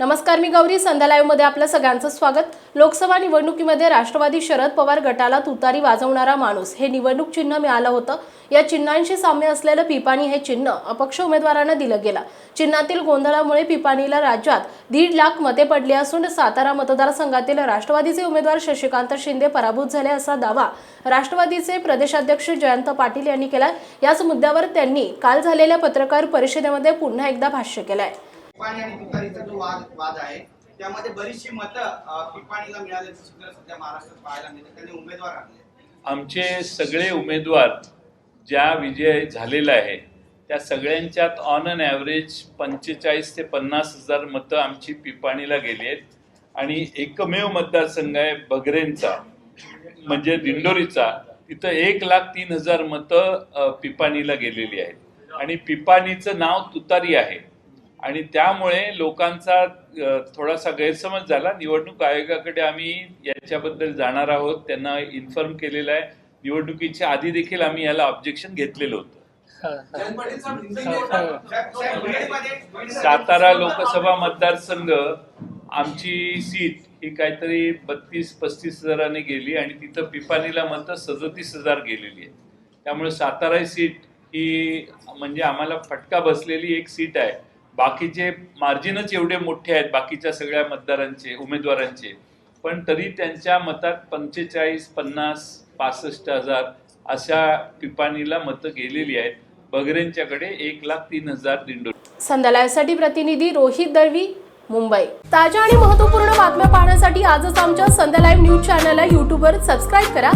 नमस्कार मी गौरी. संध्या लाईव्हमध्ये आपलं सगळ्यांचं स्वागत. लोकसभा निवडणुकीमध्ये राष्ट्रवादी शरद पवार गटाला तुतारी वाजवणारा माणूस हे निवडणूक चिन्ह मिळालं होतं. या चिन्हांशी साम्य असलेलं पिपाणी हे चिन्ह अपक्ष उमेदवारांना दिलं गेलं. चिन्हातील गोंधळामुळे पिपाणीला राज्यात दीड लाख मते पडली असून सातारा मतदारसंघातील राष्ट्रवादीचे उमेदवार शशिकांत शिंदे पराभूत झाले असा दावा राष्ट्रवादीचे प्रदेशाध्यक्ष जयंत पाटील यांनी केला याच मुद्द्यावर त्यांनी काल झालेल्या पत्रकार परिषदेमध्ये पुन्हा एकदा भाष्य केलं आहे पिपाणी आणि तुतारीचा जो वाद वाद आहे त्यामध्ये बरीचशी मतं पिपाणीला मिळाल्याचं चित्र सध्या महाराष्ट्रात पाहायला मिळतं. त्यांनी उमेदवार आणले. आमचे सगळे उमेदवार ज्या विजय झालेला आहे त्या सगळ्यांच्यात ऑन अन ॲव्हरेज पंचेचाळीस ते पन्नास हजार मतं आमची पिपाणीला गेली आहेत. आणि एकमेव मतदारसंघ आहे बगरेंचा म्हणजे दिंडोरीचा. तिथं एक लाख तीन हजार मतं पिपाणीला गेलेली आहेत. आणि पिपाणीचं नाव तुतारी आहे. आणि त्यामुळे लोकांचा थोडासा गैरसमज झाला. निवडणूक आयोगाकडे आम्ही याच्याबद्दल जाणार आहोत. त्यांना इन्फॉर्म केलेलं आहे. निवडणुकीच्या आधी देखील आम्ही याला ऑब्जेक्शन घेतलेलं होतं. सातारा लोकसभा मतदारसंघ आमची सीट ही काहीतरी बत्तीस पस्तीस हजाराने गेली आणि तिथं पिपाणीला मतं सदतीस हजार गेलेली आहे त्यामुळे सातारा ही सीट ही म्हणजे आम्हाला फटका बसलेली एक सीट आहे. बाकीचे मार्जिनच एवढे मोठे आहेत बाकीच्या सगळ्या मतदारांचे उमेदवारांचे पण तरी त्यांच्या मतात पंचेचाळीस पन्नास पासष्ट हजार अशा पिपाणीला मतं गेलेली आहेत. बगरेंच्याकडे एक लाख तीन हजार दिंडो संध्या प्रतिनिधी रोहित दळवी मुंबई. ताज्या आणि महत्त्वपूर्ण बातम्या पाहण्यासाठी आजच आमच्या संध्या लाईव्ह न्यूज चॅनलला यूट्यूबवर सबस्क्राईब करा.